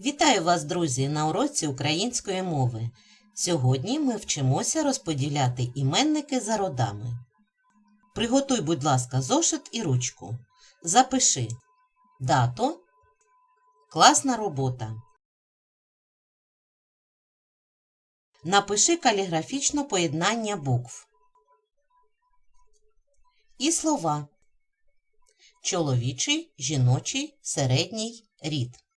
Вітаю вас, друзі, на уроці української мови. Сьогодні ми вчимося розподіляти іменники за родами. Приготуй, будь ласка, зошит і ручку. Запиши дату, класна робота. Напиши каліграфічно поєднання букв. І слова. Чоловічий, жіночий, середній, рід.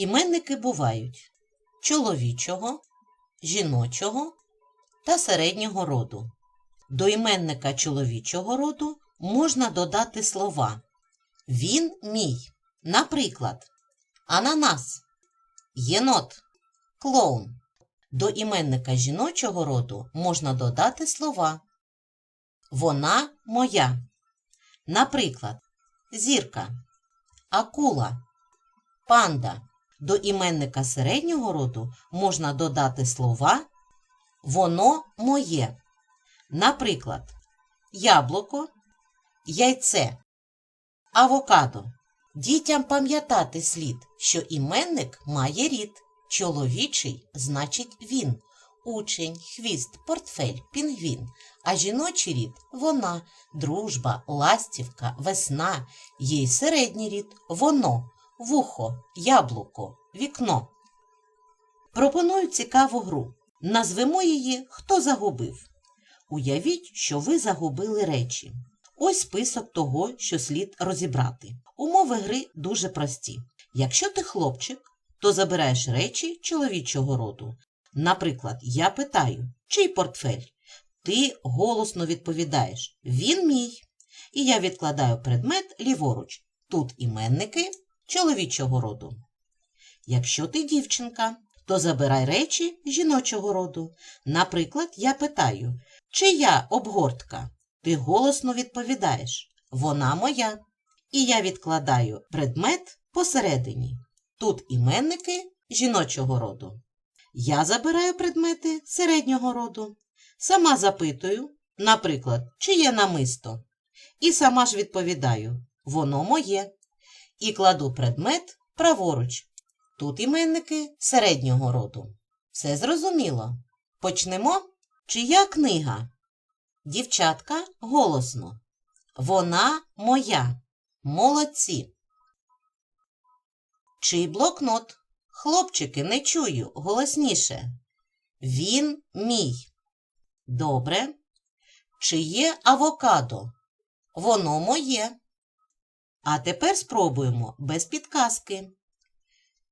Іменники бувають чоловічого, жіночого та середнього роду. До іменника чоловічого роду можна додати слова Він мій. Наприклад, ананас, єнот, клоун. До іменника жіночого роду можна додати слова Вона моя. Наприклад, зірка, акула, панда. До іменника середнього роду можна додати слова Воно моє. Наприклад, яблуко, яйце, авокадо. Дітям пам'ятати слід, що іменник має рід. Чоловічий значить він, учень, хвіст, портфель, пінгвін, а жіночий рід вона, дружба, ластівка, весна, є й середній рід воно, вухо, яблуко, вікно. Пропоную цікаву гру. Назвемо її Хто загубив. Уявіть, що ви загубили речі. Ось список того, що слід розібрати. Умови гри дуже прості. Якщо ти хлопчик, то забираєш речі чоловічого роду. Наприклад, я питаю, чий портфель? Ти голосно відповідаєш Він мій. І я відкладаю предмет ліворуч. Тут іменники чоловічого роду. Якщо ти дівчинка, то забирай речі жіночого роду. Наприклад, я питаю, чия обгортка? Ти голосно відповідаєш Вона моя. І я відкладаю предмет посередині. Тут іменники жіночого роду. Я забираю предмети середнього роду. Сама запитую, наприклад, чиє намисто. І сама ж відповідаю Воно моє. І кладу предмет праворуч. Тут іменники середнього роду. Все зрозуміло. Почнемо. Чия книга? Дівчатка голосно. Вона моя. Молодці. Чий блокнот? Хлопчики, не чую, голосніше. Він мій. Добре. Чиє авокадо? Воно моє. А тепер спробуємо без підказки.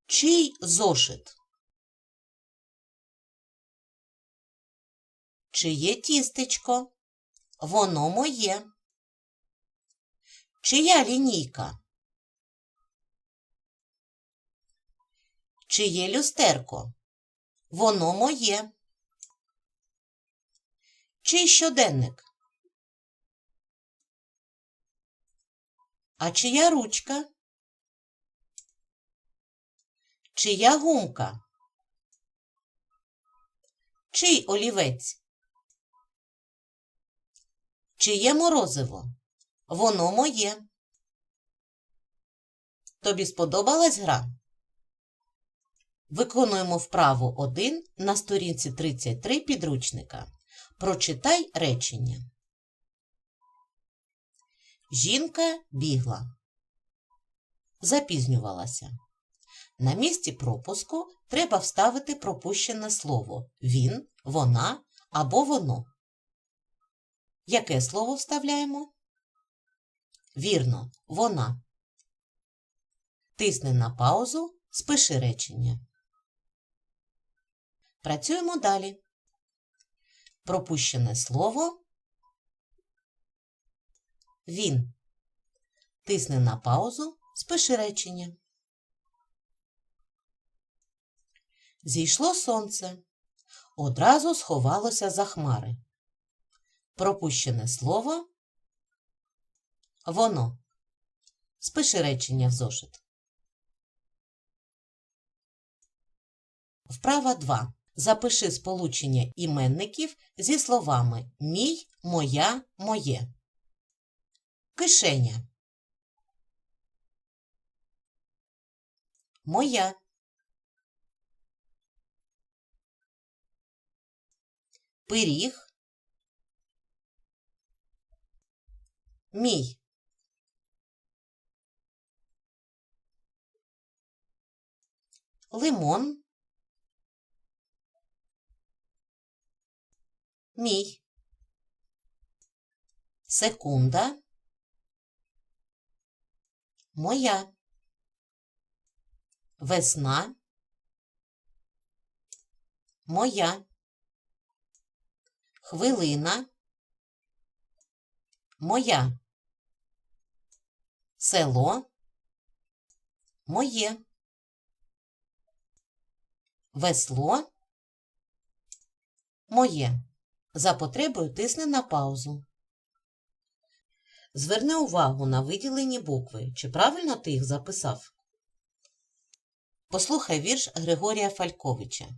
Чий зошит? Чиє тістечко? Воно моє. Чия лінійка? Чиє люстерко? Воно моє. Чий щоденник? А чия ручка? Чия гумка? Чий олівець? Чиє морозиво? Воно моє. Тобі сподобалась гра? Виконуємо вправу 1 на сторінці 33 підручника. Прочитай речення. Жінка бігла. Запізнювалася. На місці пропуску треба вставити пропущене слово він, вона або воно. Яке слово вставляємо? Вірно, вона. Тисни на паузу, спиши речення. Працюємо далі. Пропущене слово. Він. Тисни на паузу, спиши речення. Зійшло сонце. Одразу сховалося за хмари. Пропущене слово. Воно. Спиши речення в зошит. Вправа 2. Запиши сполучення іменників зі словами мій, моя, моє. Мишеня. Моя. Пиріг. Мій. Лимон. Мій. Секунда. Моя. Весна. Моя. Хвилина. Моя. Село. Моє. Весло. Моє. За потребою тисни на паузу. Зверни увагу на виділені букви. Чи правильно ти їх записав? Послухай вірш Григорія Фальковича.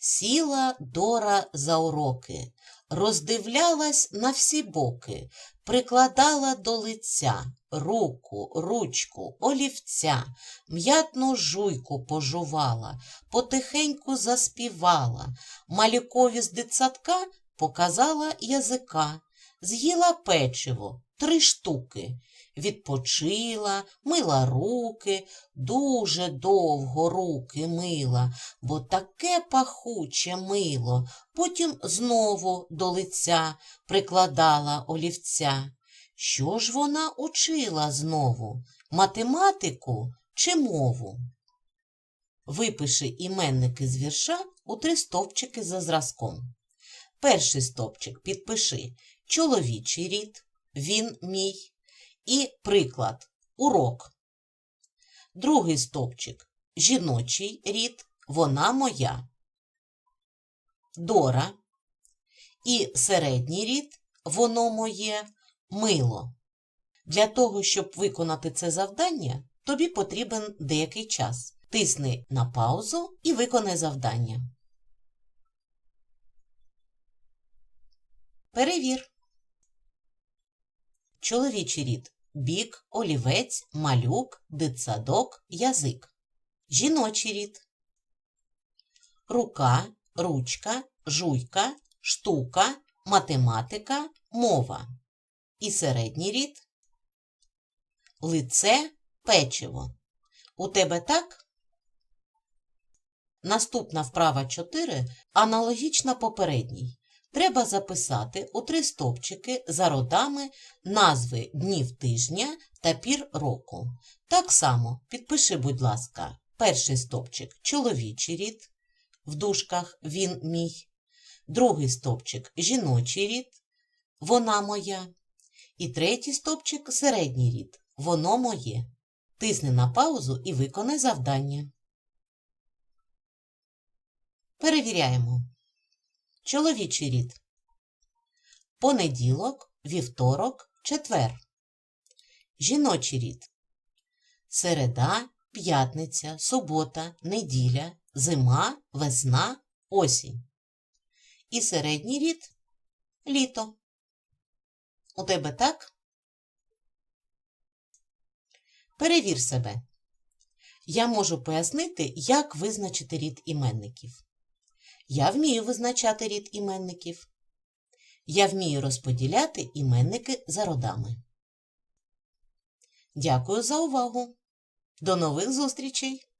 Сіла Дора за уроки, роздивлялась на всі боки, прикладала до лиця руку, ручку, олівця, м'ятну жуйку пожувала, потихеньку заспівала, малюкові з дитсадка показала язика, з'їла печиво три штуки, відпочила, мила руки, дуже довго руки мила, бо таке пахуче мило, потім знову до лиця прикладала олівця. Що ж вона учила знову? Математику чи мову? Випиши іменники з вірша у три стовпчики за зразком. Перший стовпчик підпиши чоловічий рід, він мій. І приклад урок. Другий стовпчик жіночий рід, вона моя. Дора. І середній рід, воно моє мило. Для того, щоб виконати це завдання, тобі потрібен деякий час. Тисни на паузу і виконай завдання. Перевір. Чоловічий рід бік, олівець, малюк, дитсадок, язик. Жіночий рід рука, ручка, жуйка, штука, математика, мова. І середній рід лице, печиво. У тебе так? Наступна вправа 4 аналогічна попередній. Треба записати у три стовпчики за родами назви днів тижня та пір року. Так само підпиши, будь ласка, перший стовпчик чоловічий рід, в дужках він мій, другий стовпчик жіночий рід, вона моя, і третій стовпчик середній рід, воно моє. Тисни на паузу і виконай завдання. Перевіряємо. Чоловічий рід. Понеділок, вівторок, четвер. Жіночий рід. Середа, п'ятниця, субота, неділя, зима, весна, осінь. І середній рід літо. У тебе так? Перевір себе. Я можу пояснити, як визначити рід іменників. Я вмію визначати рід іменників. Я вмію розподіляти іменники за родами. Дякую за увагу. До нових зустрічей!